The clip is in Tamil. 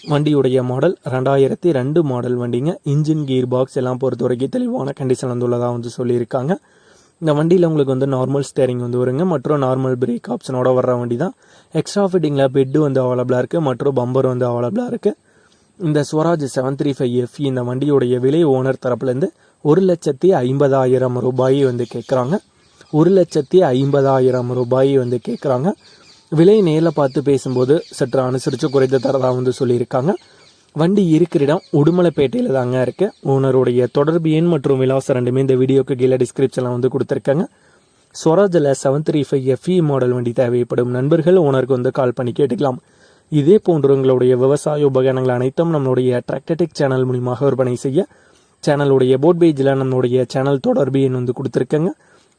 வண்டியுடைய மாடல் ரெண்டாயிரத்தி ரெண்டு மாடல் வண்டிங்க. இன்ஜின் கீர் பாக்ஸ் எல்லாம் பொறுத்த வரைக்கும் தெளிவான கண்டிஷன் வந்துள்ளதாக வந்து சொல்லியிருக்காங்க. இந்த வண்டியில் உங்களுக்கு வந்து நார்மல் ஸ்டேரிங் வந்து வருங்க. மற்றும் நார்மல் பிரேக் ஆப்ஷனோட வர்ற வண்டி தான் எக்ஸ்ட்ரா ஃபிட்டிங்கில் பெட்டு வந்து அவைலபிளாக இருக்குது மற்றும் பம்பர் வந்து அவைலபிளாக இருக்குது இந்த Swaraj seven three five F இந்த வண்டியுடைய விலை ஓனர் தரப்புலேருந்து ஒரு லட்சத்தி ஐம்பதாயிரம் ரூபாய் வந்து கேட்குறாங்க ஒரு லட்சத்தி ஐம்பதாயிரம் ரூபாய் வந்து கேட்குறாங்க விலை நேரில் பார்த்து பேசும்போது சற்று அனுசரித்து குறைந்த தரதாக வந்து சொல்லியிருக்காங்க. வண்டி இருக்கிற இடம் உடுமலைப்பேட்டையில் தாங்க இருக்குது ஓனருடைய தொடர்பு எண் மற்றும் விலாசம் ரெண்டுமே இந்த வீடியோக்கு கீழே டிஸ்கிரிப்ஷனில் வந்து கொடுத்துருக்காங்க. ஸ்வராஜில் seven three five FE model வண்டி தேவைப்படும் நண்பர்கள் ஓனருக்கு வந்து கால் பண்ணி கேட்டுக்கலாம். இதே போன்று உங்களுடைய விவசாய உபகரணங்கள் அனைத்தும் நம்மளுடைய டிராக்டடிக் சேனல் மூலியமாக விற்பனை செய்ய சேனலுடைய போட் பேஜில் நம்மளுடைய சேனல் தொடர்பு எண் வந்து கொடுத்துருக்கேங்க.